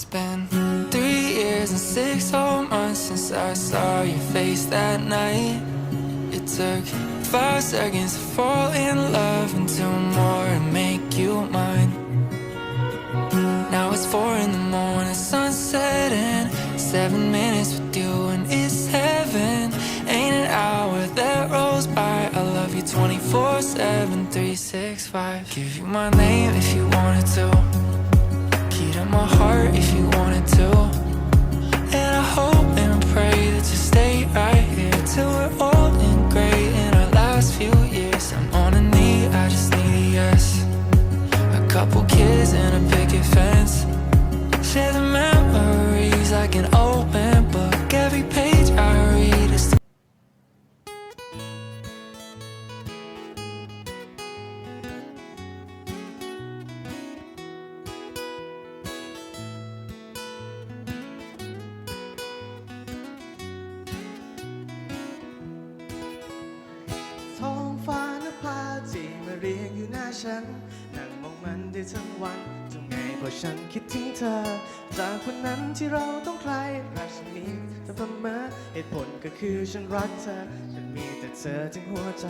It's been three years and six whole months since I saw your face that night. It took five seconds to fall in love and two more to make you mine. Now it's four in the morning, sun setting. Seven minutes with you and it's heaven. Ain't an hour that rolls by. I love you 24 7, 365. Give you my name if you wanted to. Key to my heart if you wanted to. And I hope and pray that you stay right here till we're old and gray in our last few years. I'm on a knee, I just need a yes. A couple kids and a picket fence. Share the memories เรียงอยู่หน้าฉัน นั่งมองมันได้ทั้งวันทำไงพอฉันคิดถึงเธอ จากวันนั้นที่เราต้องใครรักฉันมีแต่เสมอเหตุผลก็คือฉันรักเธอ ฉันมีแต่เธอทั้งหัวใจ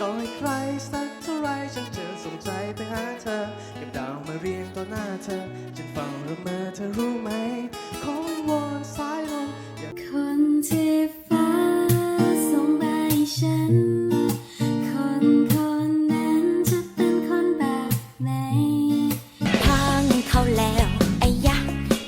ต่อให้ใครสักเท่าไรฉันจะส่งใจไปหาเธอเก็บดาวมาเรียงต่อหน้าเธอ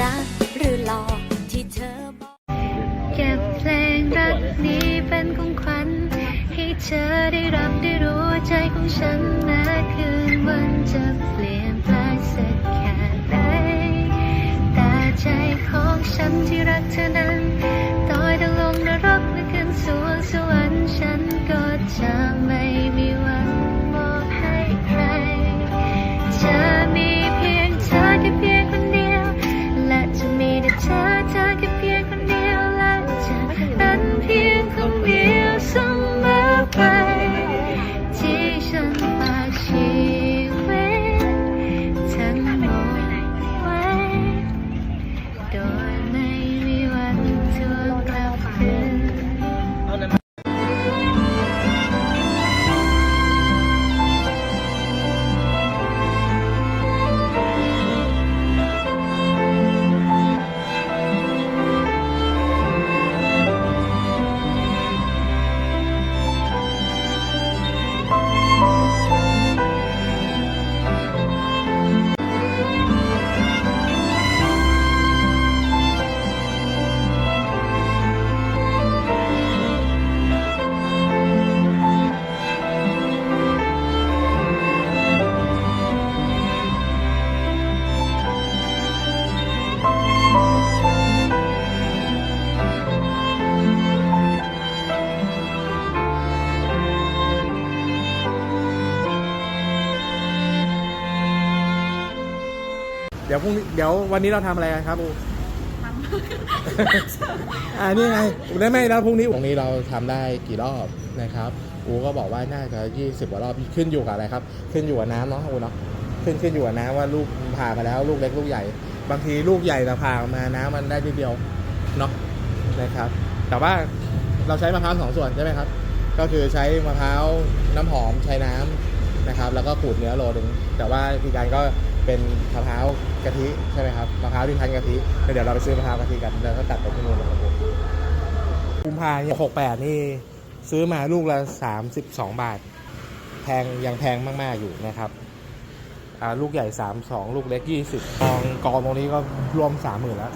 รักหรือหลอกที่เธอบอกเก็บเพลงรักนี้เป็นของขวัญให้เธอได้รับได้รู้ใจของฉันแม้คืนวันจะเปลี่ยนแปลงสักแค่ไหนแต่ใจของฉันที่รักเธอนั้น ดี๋ยวพรุ่งนี้เดี๋ยววันนี้เราทำอะไรกันครับอูทำ อ่านี่ไงได้ไหมแล้วพรุ่งนี้พรุ่งนี้เราทำได้กี่รอบนะครับอูก็บอกว่าน่าจะ20กว่ารอบขึ้นอยู่กับอะไรครับ ขึ้นอยู่กับน้ำเนาะอูเนาะขึ้นขึ้นอยู่กับน้ำว่าลูกผ่ามาแล้วลูกเล็กลูกใหญ่ บางทีลูกใหญ่แต่ผ่ามาน้ำมันได้นิดเดียวเนาะนะครับ แต่ว่าเราใช้มะพร้าวสองส่วนใช่ไหมครับ ก็คือใช้มะพร้าวน้ำหอมใช้น้ำนะครับ แล้วก็ขูดเนื้อโลนึงแต่ว่าอีกการก็ เป็นมะพร้าวกะทิใช่ไหมครับมะพร้าวที่คั้นกะทิแล้วเดี๋ยวเราไปซื้อมะพร้าวกะทิกันแล้วก็ตัดไปที่นู่นนะครับผมกุมภาเนี่ยหกแปดนี่ซื้อมาลูกละสามสิบสองบาท แพงยังแพงมาก ๆ อยู่นะครับลูกใหญ่ 32 ลูกเล็ก 20กองกองตรงนี้ก็รวม 30,000แล้ว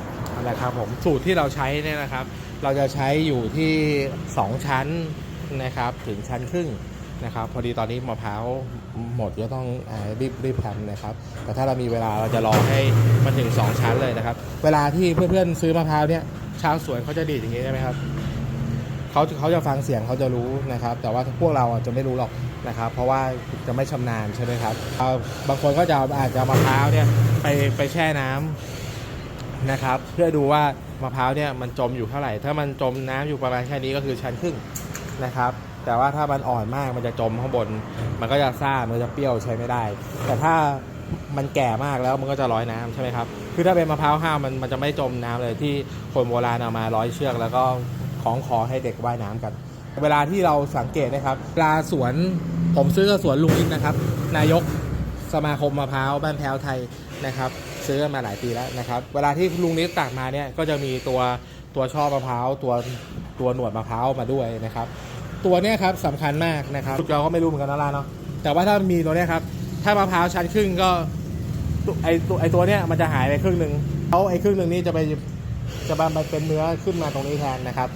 นะครับผมสูตรที่เราใช้เนี่ยนะครับ เราจะใช้อยู่ที่ 2 ชั้นนะครับ ถึงชั้นครึ่งนะครับ พอดีตอนนี้มะพร้าว หมดก็ต้องรีบรีบทำนะครับ แต่ถ้าเรามีเวลาเราจะรอให้มันถึง 2 ชั้นเลยนะครับ เวลาที่เพื่อนๆซื้อมะพร้าวเนี่ยชาวสวนเขาจะดีดอย่างนี้ใช่ไหมครับเขาเขาจะฟังเสียงเขาจะรู้นะครับ แต่ว่าพวกเราจะไม่รู้หรอกนะครับ เพราะว่าจะไม่ชำนาญใช่ไหมครับบางคนก็จะอาจจะมะพร้าวเนี่ยไปไปแช่น้ำนะครับ เพื่อดูว่ามะพร้าวเนี่ยมันจมอยู่เท่าไหร่ ถ้ามันจมน้ำอยู่ประมาณแค่นี้ก็คือชั้นครึ่งนะครับ แต่ว่าถ้ามันอ่อนมากมันจะจมข้างบน มันก็จะซ่ามันจะเปรี้ยวใช้ไม่ได้ แต่ถ้ามันแก่มากแล้วมันก็จะร้อยน้ำใช่ไหมครับคือถ้าเป็นมะพร้าวห้าวมันมันจะไม่จมน้ำเลยที่คนโบราณเอามาร้อยเชือกแล้วก็ของคอให้เด็กว่ายน้ำกัน เวลาที่เราสังเกตนะครับเวลาสวนผมซื้อกับสวนลุงนิดนะครับ นายกสมาคมมะพร้าวบ้านแพ้วไทยนะครับ ซื้อมาหลายปีแล้วนะครับ เวลาที่ลุงนิดตักมาเนี่ยก็จะมีตัวตัวช่อมะพร้าวตัวตัวหนวดมะพร้าวมาด้วยนะครับ ตัวเนี้ยครับสำคัญมากนะครับเราก็ไม่รู้เหมือนกันนะล่ะเนาะแต่ว่าถ้ามีตัวเนี้ยครับ ถ้ามะพร้าวชั้นครึ่งก็ตัวไอตัวไอตัวเนี้ยมันจะหายไปครึ่งหนึ่งแล้วไอครึ่งหนึ่งนี่จะไปจะมาเป็นเนื้อขึ้นมาตรงนี้แทนนะครับ